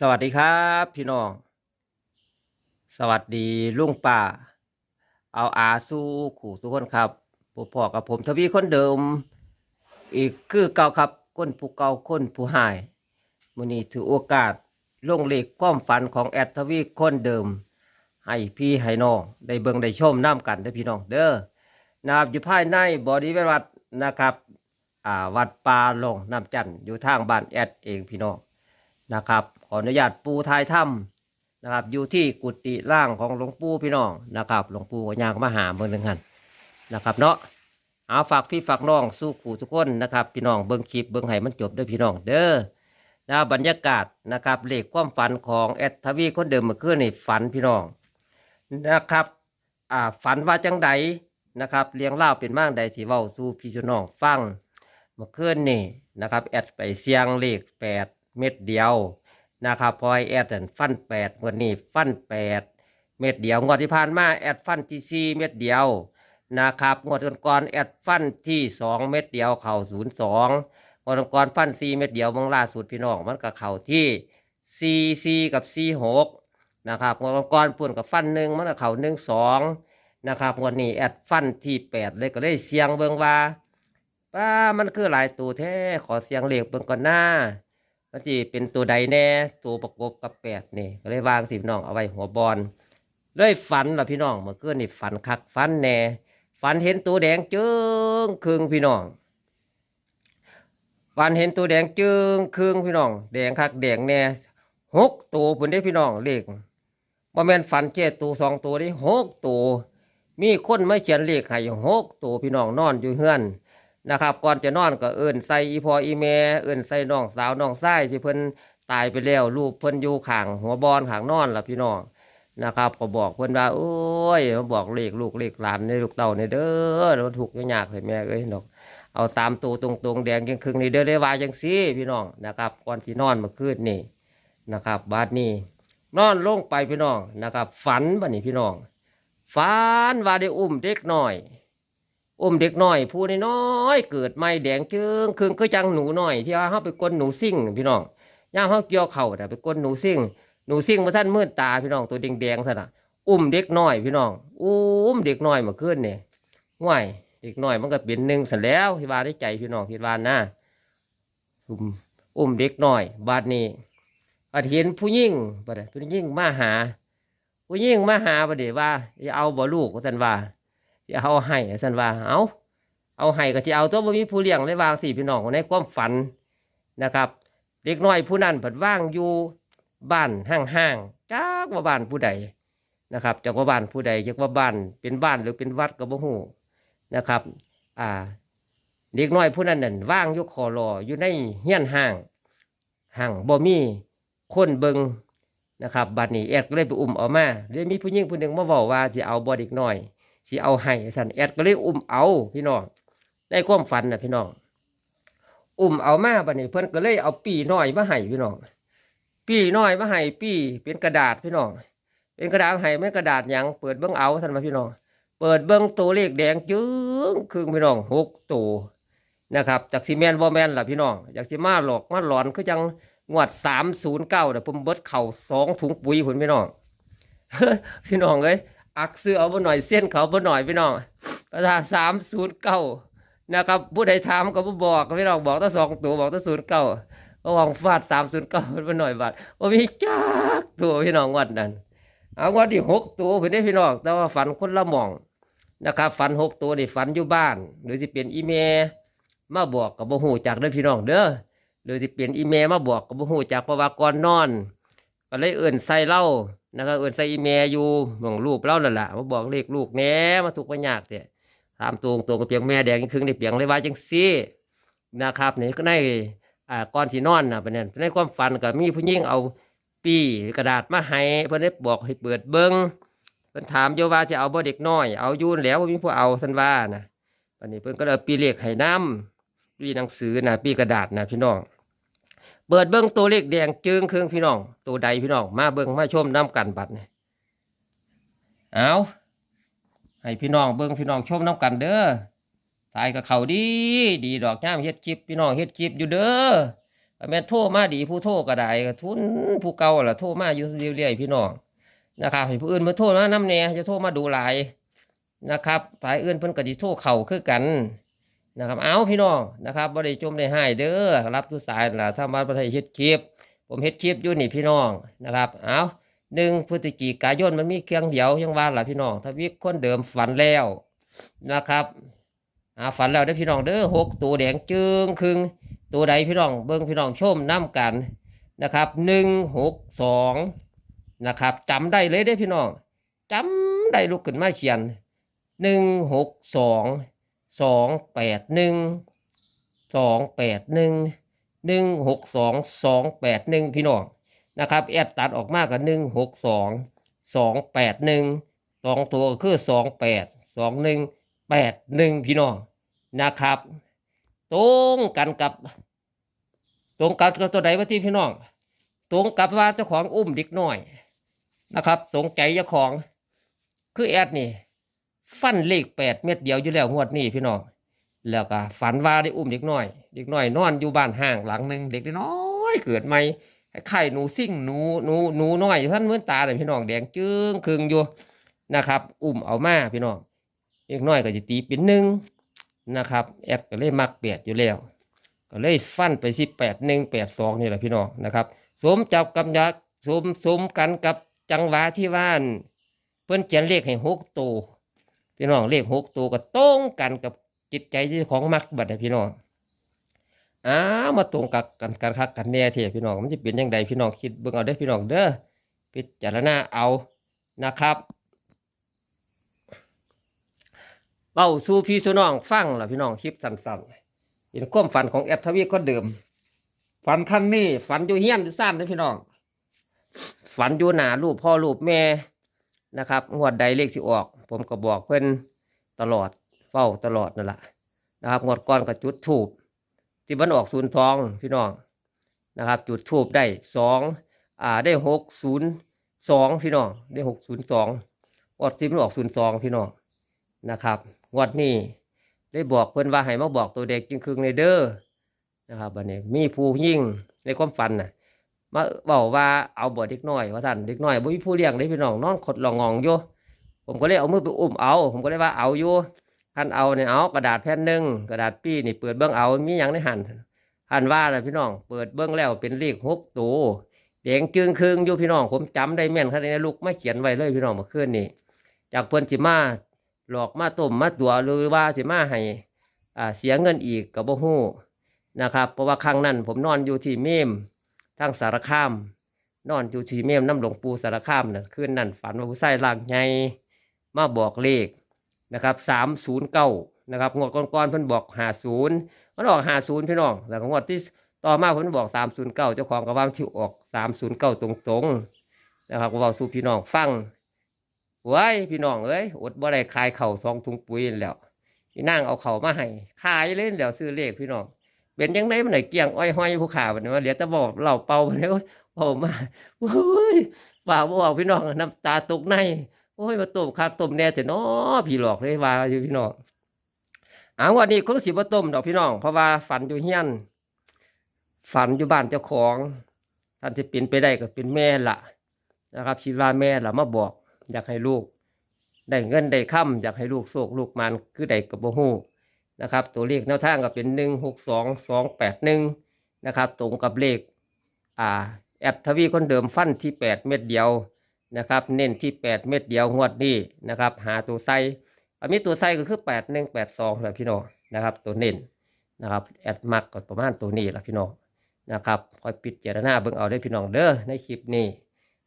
สวัสดีครับ พี่น้อง สวัสดีลุงป่า เอาอาสู้ขู่ทุกคนครับพวกพ่อกับผมทวีคนเดิม อีกคือเก่าครับคนผู้เก่าคนผู้หายมื้อนี้ถือโอกาสลงเลขความฝันของแอดทวีคนเดิม ให้พี่ให้น้องได้เบิ่งได้ชมน้ำกันเด้อพี่น้องเด้อนะครับอยู่ภายในบริเวณวัดนะครับ อ่าวัดปาลงน้ำจันทน์อยู่ทางบ้านแอดเองพี่น้อง นะครับ ขออนุญาตปูทายถ้ำนะครับ อยู่ที่กุฏิล่างของหลวงปู่พี่น้องนะครับ หลวงปู่ก็ย่างมาหาเมืองหนึ่งหันนะครับเนาะเอาฝากพี่ฝากน้องสู้ขู่ทุกคนนะครับ พี่น้องเบิ้งคลิปเบิ้งให้มันจบด้อพี่น้องเด้อนะบรรยากาศนะครับเลขความฝันของแอดทวีคนเดิมเมื่อคืนนี่ฝันพี่น้องนะครับอ่าฝันว่าจังใดนะครับเลี้ยงเล่าเป็นมากใดที่เว้าสู่พี่สู่น้องฟังเมื่อคืนนี่นะครับแอดไปเสียงเลขแปด เม็ดเดียวนะครับพอยแอดนั่นฟันแปดงวดนี้ฟันแปดเม็ดเดียวงวดที่ผ่านมาแอดฟันที่สี่เม็ดเดียวนะครับงวดก่อนแอดฟันที่สองเม็ดเดียวเข่าศูนย์สองงวดก่อนฟันสี่เม็ดเดียวมื่อล่าสุดพี่น้องมันก็เข่าที่สี่สี่กับสี่หกนะครับงวดก่อนปุ่นกับฟันหนึ่งมันก็เข่าหนึ่งสองนะครับงวดนี้แอดฟันที่แปดเลยก็เลยเสียงเบิงว่าป้ามันคือหลายตัวแท้ขอเสียงเหลขเบิงก่อนหน้า มันสิเป็นตัวใดแน่ตัวประกบกับแปดนี่ก็เลยวางสิพี่น้องเอาไว้หัวบอลเลยฝันล่ะพี่น้องเมื่อคืนนี่ฝันคักฝันแน่ฝันเห็นตัวแดงจึงครึ่งพี่น้องฝันเห็นตัวแดงจึงครึ่งพี่น้อง แดงคักแดงแน่หกตัวพุ่นได้พี่น้องเลขบ่แม่นฝันแค่ตัวสองตัวได้หกตัวมีคนไม่เขียนเลขให้หกตัวพี่น้องนอนอยู่เฮือน นะครับก่อนจะนอนก็เอินใส่อีพออีแม่เอินใส่น้องสาวน้องชายที่เพิ่นตายไปแล้วลูกเพิ่นอยู่ข้างหัวบอลข้างนอนล่ะพี่น้องนะครับ ก็บอกเพิ่นว่าโอ้ยมาบอกเลขลูกเลขหลานในลูกเต่าในเด้อมันถูกขยากให้แม่เอ้ยดอกเอาสามตัวตรงๆแดงยังครึ่งนี่เด้อได้วาจังซี่พี่น้องนะครับก่อนที่นอนเมื่อคืนนี่นะครับบาดนี้นอนลงไปพี่น้องนะครับ ฝันบัดนี้พี่น้องฝันว่าได้อุ้มเด็กหน้อย อุ้มเด็กน้อยผู้น้อยเกิดไม่แดงจึงคืงก็จังหนูน้อยที่ว่าเขาไปกลนหนูซิ่งพี่น้องย่าเขาเกี่ยวเข่าแต่ไปกลนหนูซิ่งหนูซิ่งมาสั้นมืดตาพี่น้องตัวแดงๆซะนะอุ้มเด็กน้อยพี่น้องอุ้มเด็กน้อยมาขึ้นเนี่ยห่วยเด็กน้อยมันก็เป็นหนึ่งสันแล้วที่ว่าได้ใจพี่น้องคิดว่านะอุ้มอุ้มเด็กน้อย บาดนี้อาเห็นผู้ยิ่งบัดผู้ยิ่งมาหา ผู้ยิ่งมาหาบัดเดี๋ยวว่าจะเอาบ่ลูกสันว่า จะเอาให้สันว่าเอาเอาให้ก็จะเอาตัวบ่มีผู้เลี้ยงเลยวางสี่พี่น้องในความฝันนะครับเด็กน้อยผู้นั้นผัดว่างอยู่บ้านห้างๆจากว่าบ้านผู้ใดนะครับจากว่าบ้านผู้ใดจากว่าบ้านเป็นบ้านหรือเป็นวัดก็บ่ฮู้นะครับ อ่า เด็กน้อยผู้นั้นนั่นว่างอยู่คอรออยู่ในเฮียนห้างห้างบ่มีคนเบิงนะครับบัดนี้แอดก็เลยไปอุ้มเอามาเลยมีผู้หญิงผู้หนึ่งมาบอกว่าจะเอาบ่เด็กน้อย สิเอาให้สันแอดก็เลยอุ้มเอาพี่น้องได้ความฝันนะพี่น้องอุ้มเอามาบัดนี้เพิ่นก็เลยเอาปีน้อยมาให้พี่น้องปีน้อยมาให้ปีเป็นกระดาษพี่น้องเป็นกระดาษให้ไม่กระดาษยังเปิดเบิ้งเอาท่านมาพี่น้องเปิดเบิ้งตัวเลขแดงจึ้งครึ่งพี่น้องหกตัวนะครับจากซีเมนบอแมนล่ะพี่น้องจากซีมาหลอกมาหลอนคือจังงวดสามศูนย์เก้าเดี๋ยวผมเบิดเข่าสองถุงปุ๋ยคุณพี่น้องพี่น้องเอ้ย อักซื้อเอาบ่หน่อยเส้นเขาบ่หน่อยพี่น้องประธานสามศูนย์เก้านะครับผู้ใดถามก็บ่บอกพี่น้องบอกตั้งสองตัวบอกตั้งศูนย์เก้าก็วางฟาดสามศูนย์เก้าบ่หน่อยบาทว่ามีจักตัวพี่น้องวัดนั้น เอาวันที่หกตัวเพิ่นได้พี่น้องแต่ว่าฝันคนละหม่องนะครับฝันหกตัวนี่ฝันอยู่บ้าน หรือสิเป็นอีเมลมาบอกกับบ่ฮู้จักเด้อพี่น้องเด้อหรือสิเป็นอีเมลมาบอกกับบ่ฮู้จักเพระว่าก่อนนอน ก็เลยเอื่นใส่เล่า นะครับเอื่นใส่อีเมอยู่มองรูปเล่านั่นแหละมาบอกเลขลูกแหน่มาถูกปัญญากเนี่ยตามตัวตัวกับเปียงแม่แดงครึ่งในเปียงเลยว่าจังซี่นะครับนี่ก็ในอ่าก่อนสีนอนนะเป็นนั้นในความฝันก็มีผู้หญิงเอาปีกระดาษมาให้เพื่อนได้บอกให้เปิดเบิ้งเพิ่นถามโยว่าจะเอาบ่เด็กน้อยเอายูนแล้วบ่มีผู้เอาสันว่านะวันนี้เพิ่อนก็เลยเอาปีเลขให้น้ำปีหนังสือนะปีกระดาษนะพี่น้อง เปิดเบิ้งตัวเลขแดงจึงครึ่งพี่น้อง ตัวใดพี่น้อง มาเบิ้งมาชมน้ำกันบัดนี่ยเอาให้พี่น้องเบิ้งพี่น้องชมน้ำกันเด้อถ่ายกับเขาดี ดีดอกย่ามเฮ็ดคลิปพี่น้องเฮ็ดคลิปอยู่เด้อแม่นโทรมาดีผู้โทรก็ได้ทุนผู้เก่าล่ะโทรมาอยู่เรื่อยๆพี่น้องนะครับให้ผู้อื่นมาโทรมาน้ำแหน่จะโทรมาดูหลายนะครับฝ่ายอื่นเพิ่นก็สิโทรเข้าคือกัน นะครับเอาพี่น้องนะครับบ่ได้จมได้ให้เด้อรับทุกสายนั่นล่ะถ้ามาประเทศเฮ็ดคลิป ผมเฮ็ดคลิปอยู่นี่พี่น้องนะครับเอาหนึ่งพฤศจิกายนมันมีเครื่องเดียวยังว่าล่ะพี่น้องถ้าวิกคนเดิมฝันแล้วนะครับอาฝันแล้วได้พี่น้องเด้อหกตัวแดงจึงครึ่งตัวใดพี่น้องเบิ้งพี่น้องชมน้ำกันนะครับหนึ่งหกสองนะครับจำได้เลยได้พี่น้องจำได้ลุกขึ้นมาเขียนหนึ่งหกสอง สองแปดหนึ่งสองแปดหนึ่งหนึ่งหกสองสองแปดหนึ่งพี่น้องนะครับแอดตัดออกมากกับหนึ่งหกสองสองแปดหนึ่งสองตัวคือสองแปดสองหนึ่งแปดหนึ่งพี่น้องนะครับ ตรงกันกับ ตรงกันกับตัวใดวะที่พี่น้อง ตรงกับว่าเจ้าของอุ้มเด็กน้อยนะครับตรงใจเจ้าของคือแอดนี่ ฟันเลขแปดเม็ดเดียวอยู่แล้วงวดนี้พี่น้องแล้วก็ฝันว่าได้อุ้มเด็กน้อย เด็กน้อยนอนอยู่บ้านห้างหลังหนึ่งเด็กน้อยเกิดใหม่ไข่หนูซิ่งหนูหนูหนูน้อยท่านเมือตาเลยพี่น้องแดงจึ้งคึงอยู่นะครับ อุ้มเอามาพี่น้องเด็กน้อยก็จะตีเป็นหนึ่งนะครับ แอดก็เลยมักเปียดอยู่แล้ว ก็เลยฟันไปสิแปดหนึ่งแปดสองนี่แหละพี่น้องนะครับสมจับกับยักษ์สมสมกันกับจังหวะที่ว่าน เพิ่อนเขียนเลขให้หกตัว พี่น้องเลขหกตัวก็ตรงกันกับจิตใจที่ของมักบัดนี้พี่น้องอ้าวมาตรงกับกันกันคักกันแน่เถอะพี่น้องมันจะเป็นยังไงพี่น้องคิดเบิ่งเอาเด้พี่น้องเด้อพิจารณาเอานะครับเบาสู่พี่สู่น้องฟังล่ะพี่น้องคลิปสั้นๆเป็นความฝันของแอดทวีก็เดิม ฝันท่านนี่ฝันอยู่เฮี้ยนอยู่ซ่านเลยพี่น้อง ฝันอยู่หนารูปพ่อรูปแม่ นะครับ งวดใดเลขสิออก ผมก็บอกเพื่อนตลอดเฝ้าตลอดนั่นแหละนะครับ งวดก้อนก็จุดทูบที่มันออกศูนย์ทองพี่น้องนะครับ จุดทูบได้สองอ่าได้หกศูนย์สองพี่น้องได้หกศูนย์สองงวดที่มันออกศูนย์สองพี่น้องนะครับงวดนี้ได้บอกเพิ่นว่าให้มาบอกตัวเด็กจริงคืงในเด้อนะครับบัดนี้มีผู้ยิ่งในความฝันน่ะ มาบอกว่าเอาบ่เด็กน้อยว่าท่นเด็กน้อยบ่มีผู้เลี้ยงได้พี่น้องนอนขดหลองงองอยู่ผมก็เลยเอามือไปอุ้มเอา ผมก็เลยว่าเอาอยู่ท่านเอาเนี่ยเอากระดาษแผ่นหนึ่งกระดาษปี้นี่เปิดเบื้องเอามีหยังในหันหันว่าน่ะพี่น้อง เปิดเบื้องแล้วเป็นเลขหกตัวแดงจึงครึงอยู่พี่น้อง ผมจำได้แม่นขนาดนี้ลูกไม่เขียนไว้เลยพี่น้องเมื่อคืนนี้จากเพิ่นสิมาหลอกมาต้มมาตัวหรือว่าสิมาให้อ่าเสียเงินอีกกับบ่ฮู้นะครับ เพราะว่าครั้งนั้นผมนอนอยู่ที่เมม ทางสารคาม นอนอยู่ที่เมมน้ำหลวงปู่สารคามน่ะคืนนั้นฝันว่าผู้ชายร่างใหญ่มาบอกเลขนะครับสามศูนย์เก้านะครับงวดก่อนๆเพิ่นบอกหาศูนย์มันออกหาศูนย์พี่น้องแล้วงวดที่ต่อมาเพิ่นบอกสามศูนย์เก้าเจ้าของก็วางที่ออกสามศูนย์เก้าตรงๆนะครับก็เว้าสู่พี่น้องฟังไว้ยพี่น้องเอ้ยอดบ่ได้ขายเข่าวสองถุงปุ๋ยแล้วพี่นางเอาเข่ามาให้ขายเล่นแล้วซื้อเลขพี่น้อง เป็นยังไงมันไหนเกี่ยงอ้อยห้อยผู้ข่าบันี้ว่าเหลือแต่บอกเหล่าเป่าบัดนี้โอ้มาโอ้ยว่าบอกพี่น้องน้ำตาตกในโอ้ยมาต้มคักต้มแน่เจะเนาะพี่หลอกเลยว่าอยู่พี่น้องอ่าวันนี้คงสิบ่ต้มดอกพี่น้อง เพราะว่าฝันอยู่เฮียนฝันอยู่บ้านเจ้าของท่านจะเป็นไปได้ก็เป็นแม่ละนะครับคิดว่าแม่ละมาบอก อยากให้ลูก ได้เงินได้ค่ำอยากให้ลูกโศกลูกมันคือได้กับโบฮู นะครับ ตัวเลขแนวทางก็เป็นหนึ่งหกสองสองแปดหนึ่งนะครับตรงกับเลขอ่าแอดทวีคนเดิมฟันที่แปดเม็ดเดียวนะครับ เน้นที่แปดเม็ดเดียวงวดนี้นะครับ หาตัวไส้อันนี้ตัวไส้ก็คือแปดหนึ่งแปดสองแหละพี่น้องนะครับ ตัวเน้นนะครับแอดมักก็ประมาณตัวนี้แหละพี่น้องนะครับคอยปิดเจรนาเบิ่งเอาได้พี่น้องเด้อในคลิปนี้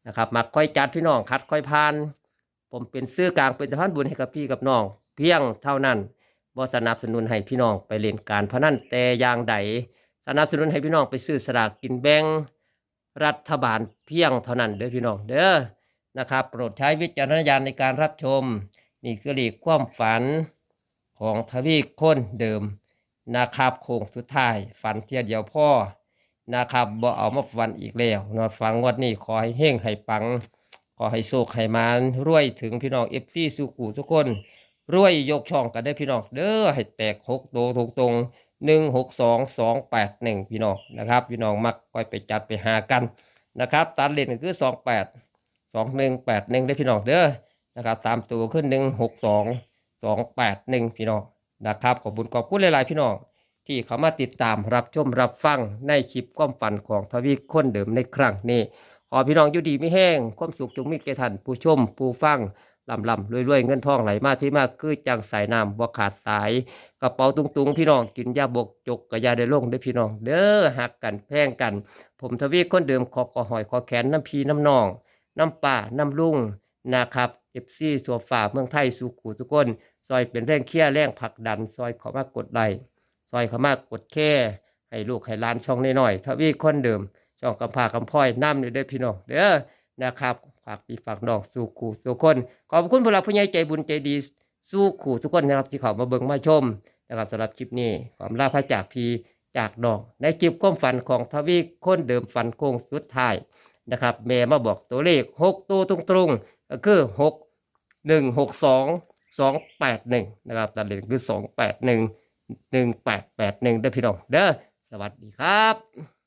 นะครับมักค่อยจัดพี่น้องคัดค่อยพาน ผมเป็นซื้อกลางเป็นสะพานบุญให้กับพี่กับน้อง เพียงเท่านั้น บ่สนับสนุนให้พี่น้องไปเล่นการพนันแต่อย่างใดสนับสนุนให้พี่น้องไปซื้อสลากกินแบ่งรัฐบาลเพียงเท่านั้นเด้อพี่น้องเด้อนะครับ โปรดใช้วิจารณญาณในการรับชม นี่คือเลขความฝันของทวีคนเดิมนะครับโค้งสุดท้าย ฝันเทียเดียวพ่อนะครับบ่เอามาฝันอีกแล้วนอนฟังงวดนี้ขอให้เฮงให้ปังขอให้โชคให้มานรวยถึงพี่น้องเอฟซีสุกูทุกคน รวยยกช่องกันได้พี่น้องเด้อให้แตกหกโตวตรงหนึ่งหกสองสองแปดหนึ่งพี่น้องนะครับ พี่น้องมักค่อยไปจัดไปหากันนะครับตัดเลนก็คือสองแปดสองหนึ่งแปดหนึ่งได้พี่น้องเด้อนะครับสามตัวขึ้นหนึ่งหกสองสองแปดหนึ่งพี่น้องนะครับขอบคุณขอบคุณหลายๆพี่น้องที่เขามาติดตามรับชมรับฟังในคลิปความฝันของทวีคนเดิมในครั้งนี้ขอพี่น้องอยู่ดีไม่แห้งความสุขจงมีแก่ท่านผู้ชมผู้ฟัง ลำลำรวยรวยเงินทองไหลมาที่มากคือจังสายน้ำบ่ขาดสาย กระเป๋าตุงตุงๆพี่น้องกินยาบกจกกระยาได้ลงได้พี่น้อง เด้อหักกันแพงกัน ผมทวีคนเดิมขอกอหอยขอแขนน้ำพีน้ำนอง น้ำป่าน้ำลุงนะครับเอฟซีสัวฝ่าเมืองไทยสู่กูทุกคนซอยเป็นแรงเคี้ยแรงผักดัน ซอยขามากดไลค์ซอยขามากกดแค่ให้ลูกให้หล้านช่องน้อยๆทวีคนเดิมช่องกำพากำพร้อยน้ำอยู่เด้พี่น้องเด้อนะครับากพี่ฝากน้องสู่ขู่สู่คน ขอบคุณผู้หลักผู้ใหญ่ใจบุญใจดีสู้ขู่ทุกคนนะครับที่เขามาเบิ่งมาชมนะครับสำหรับคลิปนี้ความลาพระจากพีจากน้อง ในคลิปความฝันของทวีคนเดิมฝันโค้งสุดท้ายนะครับแม่มาบอกตัวเลขหกตัวตรงๆก็คือหกหนึ่งหกสองสองแปดหนึ่งนะครับตัดเลนคือสองแปดหนึ่งหนึ่งแปดแปดหนึ่งเด้อพี่น้องเด้อสวัสดีครับ